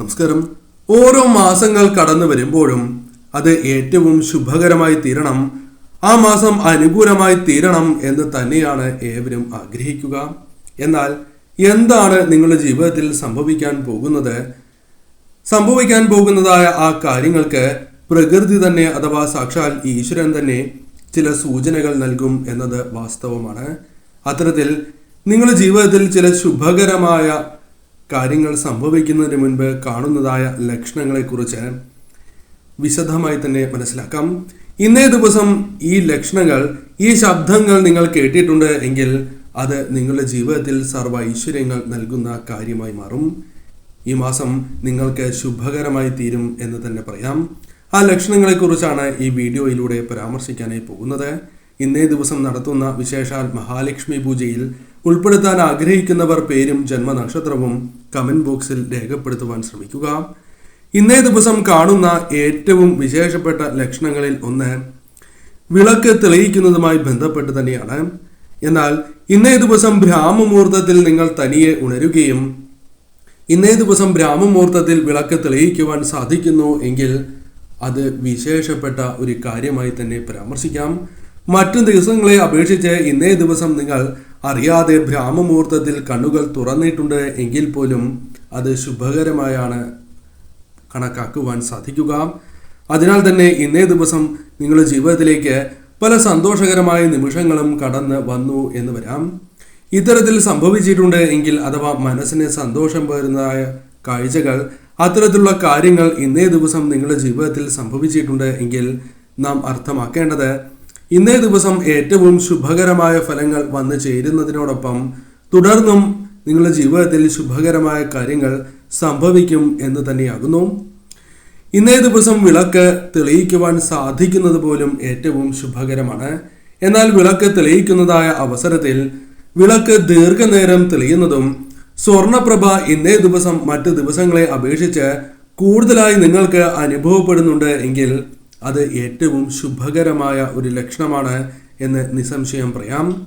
നമസ്കാരം. ഓരോ മാസങ്ങൾ കടന്നു വരുമ്പോഴും അത് ഏറ്റവും ശുഭകരമായി തീരണം. ആ മാസം അനുകൂലമായി തീരണം എന്ന് തന്നെയാണ് ഏവരും ആഗ്രഹിക്കുക. എന്നാൽ എന്താണ് നിങ്ങളുടെ ജീവിതത്തിൽ സംഭവിക്കാൻ പോകുന്നത്? സംഭവിക്കാൻ പോകുന്നതായ ആ കാര്യങ്ങൾക്ക് പ്രകൃതി തന്നെ അഥവാ സാക്ഷാൽ ഈശ്വരൻ തന്നെ ചില സൂചനകൾ നൽകും എന്നത് വാസ്തവമാണ്. അത്തരത്തിൽ നിങ്ങളുടെ ജീവിതത്തിൽ ചില ശുഭകരമായ കാര്യങ്ങൾ സംഭവിക്കുന്നതിന് മുൻപ് കാണുന്നതായ ലക്ഷണങ്ങളെക്കുറിച്ച് വിശദമായി തന്നെ മനസ്സിലാക്കാം. ഇന്നേ ദിവസം ഈ ലക്ഷണങ്ങൾ ഈ ശബ്ദങ്ങൾ നിങ്ങൾ കേട്ടിട്ടുണ്ട് എങ്കിൽ അത് നിങ്ങളുടെ ജീവിതത്തിൽ സർവ ഐശ്വര്യങ്ങൾ നൽകുന്ന കാര്യമായി മാറും. ഈ മാസം നിങ്ങൾക്ക് ശുഭകരമായി തീരും എന്ന് തന്നെ പറയാം. ആ ലക്ഷണങ്ങളെക്കുറിച്ചാണ് ഈ വീഡിയോയിലൂടെ പരാമർശിക്കാനായി പോകുന്നത്. ഇന്നേ ദിവസം നടത്തുന്ന വിശേഷാൽ മഹാലക്ഷ്മി പൂജയിൽ ഉൾപ്പെടുത്താൻ ആഗ്രഹിക്കുന്നവർ പേരും ജന്മനക്ഷത്രവും കമന്റ് ബോക്സിൽ രേഖപ്പെടുത്തുവാൻ ശ്രമിക്കുക. ഇന്നേ ദിവസം കാണുന്ന ഏറ്റവും വിശേഷപ്പെട്ട ലക്ഷണങ്ങളിൽ ഒന്ന് വിളക്ക് തെളിയിക്കുന്നതുമായി ബന്ധപ്പെട്ട് തന്നെയാണ്. എന്നാൽ ഇന്നേ ദിവസം ബ്രാഹ്മമുഹൂർത്തത്തിൽ നിങ്ങൾ തനിയെ ഉണരുകയും ഇന്നേ ദിവസം ബ്രാഹ്മമുഹൂർത്തത്തിൽ വിളക്ക് തെളിയിക്കുവാൻ സാധിക്കുന്നു എങ്കിൽ അത് വിശേഷപ്പെട്ട ഒരു കാര്യമായി തന്നെ പരാമർശിക്കാം. മറ്റു ദിവസങ്ങളെ അപേക്ഷിച്ച് ഇന്നേ ദിവസം നിങ്ങൾ അറിയാതെ ബ്രാഹ്മമുഹൂർത്തത്തിൽ കണ്ണുകൾ തുറന്നിട്ടുണ്ട് എങ്കിൽ പോലും അത് ശുഭകരമായാണ് കണക്കാക്കുവാൻ സാധിക്കുക. അതിനാൽ തന്നെ ഇന്നേ ദിവസം നിങ്ങളുടെ ജീവിതത്തിലേക്ക് പല സന്തോഷകരമായ നിമിഷങ്ങളും കടന്ന് വന്നു എന്ന് വരാം. ഇത്തരത്തിൽ സംഭവിച്ചിട്ടുണ്ട് എങ്കിൽ അഥവാ മനസ്സിന് സന്തോഷം പകരുന്നതായ കാഴ്ചകൾ അത്തരത്തിലുള്ള കാര്യങ്ങൾ ഇന്നേ ദിവസം നിങ്ങളുടെ ജീവിതത്തിൽ സംഭവിച്ചിട്ടുണ്ട് എങ്കിൽ നാം അർത്ഥമാക്കേണ്ടത് ഇന്നേ ദിവസം ഏറ്റവും ശുഭകരമായ ഫലങ്ങൾ വന്നു ചേരുന്നതിനോടൊപ്പം തുടർന്നും നിങ്ങളുടെ ജീവിതത്തിൽ ശുഭകരമായ കാര്യങ്ങൾ സംഭവിക്കും എന്ന് തന്നെയാകുന്നു. ഇന്നേ ദിവസം വിളക്ക് തെളിയിക്കുവാൻ സാധിക്കുന്നത് പോലും ഏറ്റവും ശുഭകരമാണ്. എന്നാൽ വിളക്ക് തെളിയിക്കുന്നതായ അവസരത്തിൽ വിളക്ക് ദീർഘനേരം തെളിയുന്നതും സ്വർണപ്രഭ ഇന്നേ ദിവസം മറ്റ് ദിവസങ്ങളെ അപേക്ഷിച്ച് കൂടുതലായി നിങ്ങൾക്ക് അനുഭവപ്പെടുന്നുണ്ട് എങ്കിൽ അത് ഏറ്റവും ശുഭകരമായ ഒരു ലക്ഷണമാണ് എന്ന് നിസ്സംശയം പറയാം.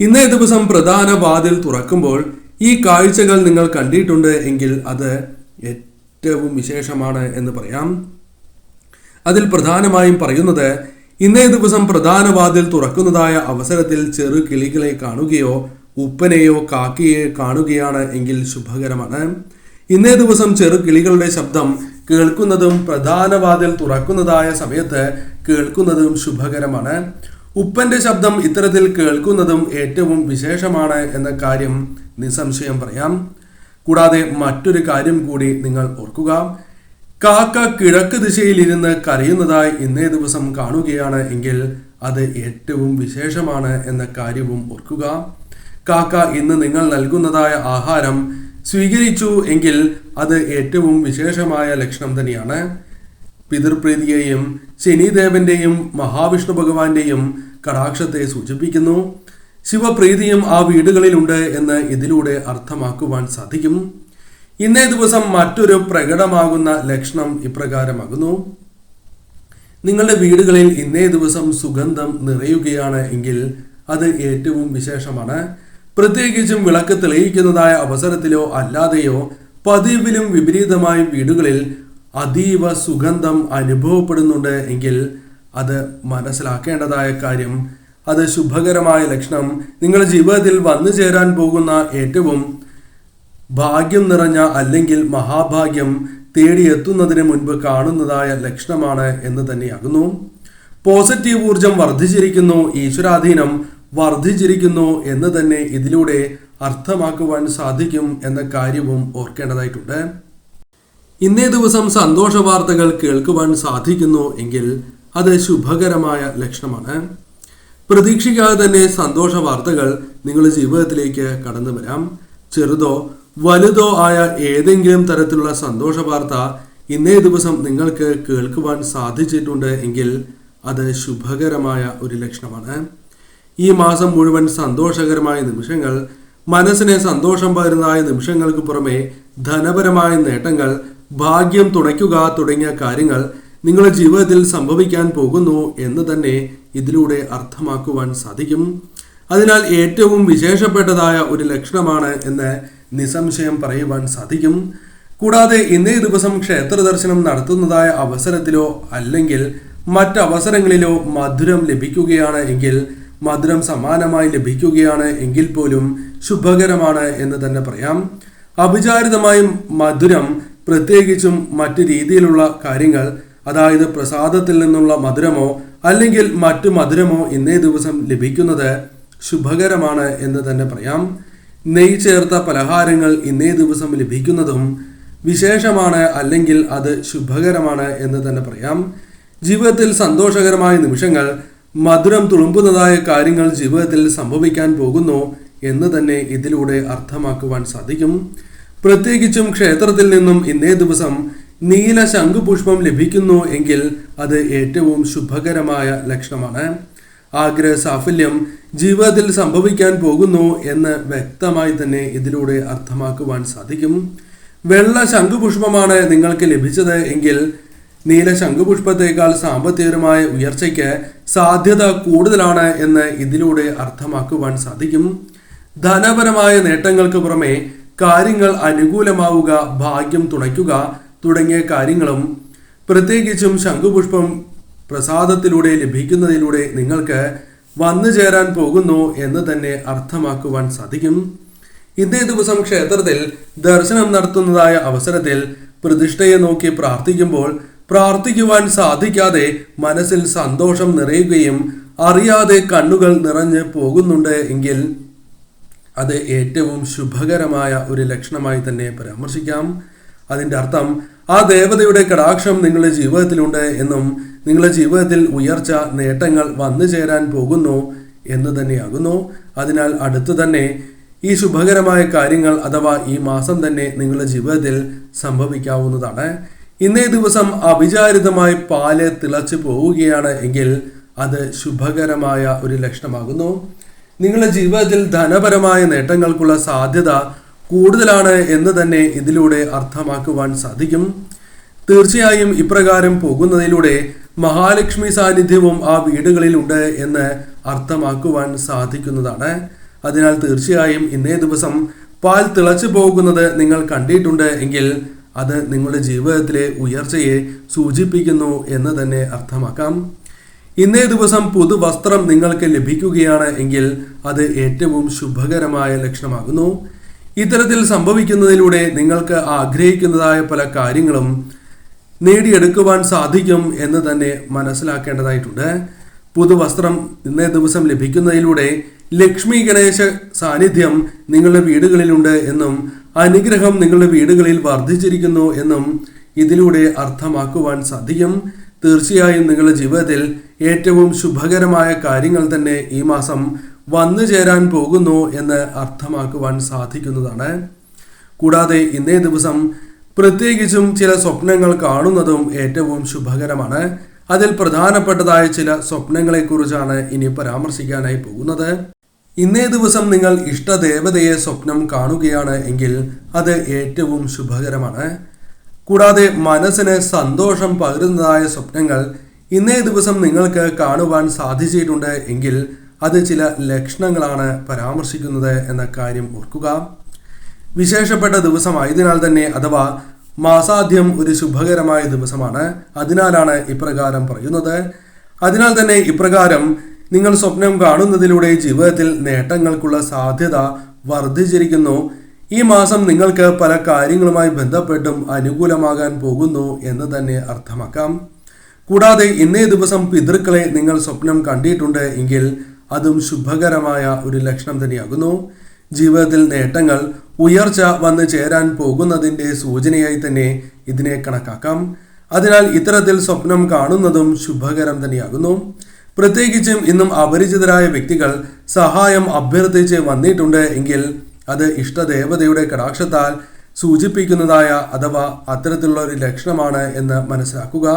ഇന്നേ ദിവസം പ്രധാന വാതിൽ തുറക്കുമ്പോൾ ഈ കാഴ്ചകൾ നിങ്ങൾ കണ്ടിട്ടുണ്ട് എങ്കിൽ അത് ഏറ്റവും വിശേഷമാണ് എന്ന് പറയാം. അതിൽ പ്രധാനമായും പറയുന്നത് ഇന്നേ ദിവസം പ്രധാന വാതിൽ തുറക്കുന്നതായ അവസരത്തിൽ ചെറു കിളികളെ കാണുകയോ ഉപ്പനെയോ കാക്കയെ കാണുകയാണ് എങ്കിൽ ശുഭകരമാണ്. ഇന്നേ ദിവസം ചെറു കിളികളുടെ ശബ്ദം കേൾക്കുന്നതും പ്രധാന വാതിൽ തുറക്കുന്നതായ സമയത്ത് കേൾക്കുന്നതും ശുഭകരമാണ്. ഉപ്പന്റെ ശബ്ദം ഇത്തരത്തിൽ കേൾക്കുന്നതും ഏറ്റവും വിശേഷമാണ് എന്ന കാര്യം നിസ്സംശയം പറയാം. കൂടാതെ മറ്റൊരു കാര്യം കൂടി നിങ്ങൾ ഓർക്കുക. കാക്ക കിഴക്ക് ദിശയിലിരുന്ന് കരയുന്നതായി ഇന്നേ ദിവസം കാണുകയാണ് എങ്കിൽ അത് ഏറ്റവും വിശേഷമാണ് എന്ന കാര്യവും ഓർക്കുക. കാക്ക ഇന്ന് നിങ്ങൾ നൽകുന്നതായ ആഹാരം സ്വീകരിച്ചു എങ്കിൽ അത് ഏറ്റവും വിശേഷമായ ലക്ഷണം തന്നെയാണ്. പിതൃപ്രീതിയെയും ശനിദേവന്റെയും മഹാവിഷ്ണു ഭഗവാന്റെയും കടാക്ഷത്തെ സൂചിപ്പിക്കുന്നു. ശിവപ്രീതിയും ആ വീടുകളിലുണ്ട് എന്ന് ഇതിലൂടെ അർത്ഥമാക്കുവാൻ സാധിക്കും. ഇന്നേ ദിവസം മറ്റൊരു പ്രകടമാകുന്ന ലക്ഷണം ഇപ്രകാരമാകുന്നു. നിങ്ങളുടെ വീടുകളിൽ ഇന്നേ ദിവസം സുഗന്ധം നിറയുകയാണ് എങ്കിൽ അത് ഏറ്റവും വിശേഷമാണ്. പ്രത്യേകിച്ചും വിളക്ക് തെളിയിക്കുന്നതായ അവസരത്തിലോ അല്ലാതെയോ പതിവിലും വിപരീതമായ വീടുകളിൽ അതീവ സുഗന്ധം അനുഭവപ്പെടുന്നുണ്ട് എങ്കിൽ അത് മനസ്സിലാക്കേണ്ടതായ കാര്യം അത് ശുഭകരമായ ലക്ഷണം. നിങ്ങളുടെ ജീവിതത്തിൽ വന്നു ചേരാൻ പോകുന്ന ഏറ്റവും ഭാഗ്യം നിറഞ്ഞ അല്ലെങ്കിൽ മഹാഭാഗ്യം തേടിയെത്തുന്നതിന് മുൻപ് കാണുന്നതായ ലക്ഷണമാണ് എന്ന് തന്നെയാകുന്നു. പോസിറ്റീവ് ഊർജം വർദ്ധിച്ചിരിക്കുന്നു. ഈശ്വരാധീനം വർദ്ധിച്ചിരിക്കുന്നു എന്ന് തന്നെ ഇതിലൂടെ അർത്ഥമാക്കുവാൻ സാധിക്കും എന്ന കാര്യവും ഓർക്കേണ്ടതായിട്ടുണ്ട്. ഇന്നേ ദിവസം സന്തോഷ വാർത്തകൾ കേൾക്കുവാൻ സാധിക്കുന്നു എങ്കിൽ അത് ശുഭകരമായ ലക്ഷണമാണ്. പ്രതീക്ഷിക്കാതെ തന്നെ സന്തോഷ വാർത്തകൾ നിങ്ങളുടെ ജീവിതത്തിലേക്ക് കടന്നു വരാം. ചെറുതോ വലുതോ ആയ ഏതെങ്കിലും തരത്തിലുള്ള സന്തോഷ വാർത്ത ഇന്നേ ദിവസം നിങ്ങൾക്ക് കേൾക്കുവാൻ സാധിച്ചിട്ടുണ്ട് എങ്കിൽ അത് ശുഭകരമായ ഒരു ലക്ഷണമാണ്. ഈ മാസം മുഴുവൻ സന്തോഷകരമായ നിമിഷങ്ങൾ മനസ്സിനെ സന്തോഷം പകരുന്നതായ നിമിഷങ്ങൾക്ക് പുറമെ ധനപരമായ നേട്ടങ്ങൾ ഭാഗ്യം തുണയ്ക്കുക തുടങ്ങിയ കാര്യങ്ങൾ നിങ്ങളുടെ ജീവിതത്തിൽ സംഭവിക്കാൻ പോകുന്നു എന്ന് തന്നെ ഇതിലൂടെ അർത്ഥമാക്കുവാൻ സാധിക്കും. അതിനാൽ ഏറ്റവും വിശേഷപ്പെട്ടതായ ഒരു ലക്ഷണമാണ് എന്ന് നിസ്സംശയം പറയുവാൻ സാധിക്കും. കൂടാതെ ഇന്നേ ദിവസം ക്ഷേത്ര ദർശനം നടത്തുന്നതായ അവസരത്തിലോ അല്ലെങ്കിൽ മറ്റവസരങ്ങളിലോ മധുരം ലഭിക്കുകയാണ് എങ്കിൽ മധുരം സമാനമായി ലഭിക്കുകയാണ് എങ്കിൽ പോലും ശുഭകരമാണ് എന്ന് തന്നെ പറയാം. അവിചാരിതമായും മധുരം പ്രത്യേകിച്ചും മറ്റ് രീതിയിലുള്ള കാര്യങ്ങൾ അതായത് പ്രസാദത്തിൽ നിന്നുള്ള മധുരമോ അല്ലെങ്കിൽ മറ്റു മധുരമോ ഇന്നേ ദിവസം ലഭിക്കുന്നത് ശുഭകരമാണ് എന്ന് തന്നെ പറയാം. നെയ് ചേർത്ത പലഹാരങ്ങൾ ഇന്നേ ദിവസം ലഭിക്കുന്നതും വിശേഷമാണ് അല്ലെങ്കിൽ അത് ശുഭകരമാണ് എന്ന് തന്നെ പറയാം. ജീവിതത്തിൽ സന്തോഷകരമായ നിമിഷങ്ങൾ മധുരം തുളുമ്പുന്നതായ കാര്യങ്ങൾ ജീവിതത്തിൽ സംഭവിക്കാൻ പോകുന്നു എന്ന് തന്നെ ഇതിലൂടെ അർത്ഥമാക്കുവാൻ സാധിക്കും. പ്രത്യേകിച്ചും ക്ഷേത്രത്തിൽ നിന്നും ഇന്നേ ദിവസം നീല ശംഖുപുഷ്പം ലഭിക്കുന്നു എങ്കിൽ അത് ഏറ്റവും ശുഭകരമായ ലക്ഷണമാണ്. ആഗ്രഹ സാഫല്യം ജീവിതത്തിൽ സംഭവിക്കാൻ പോകുന്നു എന്ന് വ്യക്തമായി തന്നെ ഇതിലൂടെ അർത്ഥമാക്കുവാൻ സാധിക്കും. വെള്ള ശംഖുപുഷ്പമാണ് നിങ്ങൾക്ക് ലഭിച്ചത് എങ്കിൽ നീല ശംഖുപുഷ്പത്തേക്കാൾ സാമ്പത്തികമായ ഉയർച്ചയ്ക്ക് സാധ്യത കൂടുതലാണ് എന്ന് ഇതിലൂടെ അർത്ഥമാക്കുവാൻ സാധിക്കും. ധനപരമായ നേട്ടങ്ങൾക്ക് പുറമെ കാര്യങ്ങൾ അനുകൂലമാവുക ഭാഗ്യം തുണയ്ക്കുക തുടങ്ങിയ കാര്യങ്ങളും പ്രത്യേകിച്ചും ശംഖുപുഷ്പം പ്രസാദത്തിലൂടെ ലഭിക്കുന്നതിലൂടെ നിങ്ങൾക്ക് വന്നു ചേരാൻ പോകുന്നു എന്ന് തന്നെ അർത്ഥമാക്കുവാൻ സാധിക്കും. ഇന്നേ ദിവസം ക്ഷേത്രത്തിൽ ദർശനം നടത്തുന്നതായ അവസരത്തിൽ പ്രതിഷ്ഠയെ നോക്കി പ്രാർത്ഥിക്കുമ്പോൾ പ്രാർത്ഥിക്കുവാൻ സാധിക്കാതെ മനസ്സിൽ സന്തോഷം നിറയുകയും അറിയാതെ കണ്ണുകൾ നിറഞ്ഞ് പോകുന്നുണ്ട് എങ്കിൽ അത് ഏറ്റവും ശുഭകരമായ ഒരു ലക്ഷണമായി തന്നെ പരാമർശിക്കാം. അതിന്റെ അർത്ഥം ആ ദേവതയുടെ കടാക്ഷം നിങ്ങളുടെ ജീവിതത്തിലുണ്ട് എന്നും നിങ്ങളുടെ ജീവിതത്തിൽ ഉയർച്ച നേട്ടങ്ങൾ വന്നു ചേരാൻ പോകുന്നു എന്ന് തന്നെയാകുന്നു. അതിനാൽ അടുത്തു തന്നെ ഈ ശുഭകരമായ കാര്യങ്ങൾ അഥവാ ഈ മാസം തന്നെ നിങ്ങളുടെ ജീവിതത്തിൽ സംഭവിക്കാവുന്നതാണ്. ഇന്നേ ദിവസം അവിചാരിതമായി പാൽ തിളച്ചു പോവുകയാണ് എങ്കിൽ അത് ശുഭകരമായ ഒരു ലക്ഷണമാകുന്നു. നിങ്ങളുടെ ജീവിതത്തിൽ ധനപരമായ നേട്ടങ്ങൾക്കുള്ള സാധ്യത കൂടുതലാണ് എന്ന് തന്നെ ഇതിലൂടെ അർത്ഥമാക്കുവാൻ സാധിക്കും. തീർച്ചയായും ഇപ്രകാരം പോകുന്നതിലൂടെ മഹാലക്ഷ്മി സാന്നിധ്യവും ആ വീടുകളിൽ ഉണ്ട് എന്ന് അർത്ഥമാക്കുവാൻ സാധിക്കുന്നതാണ്. അതിനാൽ തീർച്ചയായും ഇന്നേ ദിവസം പാൽ തിളച്ചു പോകുന്നത് നിങ്ങൾ കണ്ടിട്ടുണ്ട് എങ്കിൽ അത് നിങ്ങളുടെ ജീവിതത്തിലെ ഉയർച്ചയെ സൂചിപ്പിക്കുന്നു എന്ന് തന്നെ അർത്ഥമാക്കാം. ഇന്നേ ദിവസം പുതുവസ്ത്രം നിങ്ങൾക്ക് ലഭിക്കുകയാണ് എങ്കിൽ അത് ഏറ്റവും ശുഭകരമായ ലക്ഷണമാകുന്നു. ഇത്തരത്തിൽ സംഭവിക്കുന്നതിലൂടെ നിങ്ങൾക്ക് ആഗ്രഹിക്കുന്നതായ പല കാര്യങ്ങളും നേടിയെടുക്കുവാൻ സാധിക്കും എന്ന് തന്നെ മനസ്സിലാക്കേണ്ടതായിട്ടുണ്ട്. പുതുവസ്ത്രം ഇന്നേ ദിവസം ലഭിക്കുന്നതിലൂടെ ലക്ഷ്മി ഗണേശ സാന്നിധ്യം നിങ്ങളുടെ വീടുകളിലുണ്ട് എന്നും അനുഗ്രഹം നിങ്ങളുടെ വീടുകളിൽ വർദ്ധിച്ചിരിക്കുന്നു എന്നും ഇതിലൂടെ അർത്ഥമാക്കുവാൻ സാധിക്കും. തീർച്ചയായും നിങ്ങളുടെ ജീവിതത്തിൽ ഏറ്റവും ശുഭകരമായ കാര്യങ്ങൾ തന്നെ ഈ മാസം വന്നു ചേരാൻ പോകുന്നു എന്ന് അർത്ഥമാക്കുവാൻ സാധിക്കുന്നതാണ്. കൂടാതെ ഇന്നേ ദിവസം പ്രത്യേകിച്ചും ചില സ്വപ്നങ്ങൾ കാണുന്നതും ഏറ്റവും ശുഭകരമാണ്. അതിൽ പ്രധാനപ്പെട്ടതായ ചില സ്വപ്നങ്ങളെക്കുറിച്ചാണ് ഇനി പരാമർശിക്കാനായി പോകുന്നത്. ഇന്നേ ദിവസം നിങ്ങൾ ഇഷ്ടദേവതയെ സ്വപ്നം കാണുകയാണ് എങ്കിൽ അത് ഏറ്റവും ശുഭകരമാണ്. കൂടാതെ മനസ്സിന് സന്തോഷം പകരുന്നതായ സ്വപ്നങ്ങൾ ഇന്നേ ദിവസം നിങ്ങൾക്ക് കാണുവാൻ സാധിച്ചിട്ടുണ്ട് എങ്കിൽ അത് ചില ലക്ഷണങ്ങളാണ് പരാമർശിക്കുന്നത് എന്ന കാര്യം ഓർക്കുക. വിശേഷപ്പെട്ട ദിവസമായതിനാൽ തന്നെ അഥവാ മാസാദ്യം ഒരു ശുഭകരമായ ദിവസമാണ്. അതിനാലാണ് ഇപ്രകാരം പറയുന്നത്. അതിനാൽ തന്നെ ഇപ്രകാരം നിങ്ങൾ സ്വപ്നം കാണുന്നതിലൂടെ ജീവിതത്തിൽ നേട്ടങ്ങൾക്കുള്ള സാധ്യത വർദ്ധിച്ചിരിക്കുന്നു. ഈ മാസം നിങ്ങൾക്ക് പല കാര്യങ്ങളുമായി ബന്ധപ്പെട്ടും അനുകൂലമാകാൻ പോകുന്നു എന്ന് തന്നെ അർത്ഥമാക്കാം. കൂടാതെ ഇന്നേ ദിവസം പിതൃക്കളെ നിങ്ങൾ സ്വപ്നം കണ്ടിട്ടുണ്ട് എങ്കിൽ അതും ശുഭകരമായ ഒരു ലക്ഷണം തന്നെയാകുന്നു. ജീവിതത്തിൽ നേട്ടങ്ങൾ ഉയർച്ച വന്ന് ചേരാൻ പോകുന്നതിന്റെ സൂചനയായി തന്നെ ഇതിനെ കണക്കാക്കാം. അതിനാൽ ഇത്തരത്തിൽ സ്വപ്നം കാണുന്നതും ശുഭകരം തന്നെയാകുന്നു. പ്രത്യേകിച്ചും ഇന്നും അപരിചിതരായ വ്യക്തികൾ സഹായം അഭ്യർത്ഥിച്ച് വന്നിട്ടുണ്ട് എങ്കിൽ അത് ഇഷ്ടദേവതയുടെ കടാക്ഷത്താൽ സൂചിപ്പിക്കുന്നതായ അഥവാ അത്തരത്തിലുള്ള ഒരു ലക്ഷണമാണ് എന്ന് മനസ്സിലാക്കുക.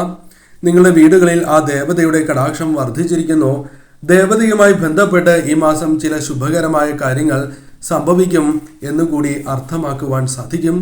നിങ്ങളുടെ വീടുകളിൽ ആ ദേവതയുടെ കടാക്ഷം വർദ്ധിച്ചിരിക്കുന്നു. ദേവതയുമായി ബന്ധപ്പെട്ട് ഈ മാസം ചില ശുഭകരമായ കാര്യങ്ങൾ സംഭവിക്കും എന്നുകൂടി അർത്ഥമാക്കുവാൻ സാധിക്കും.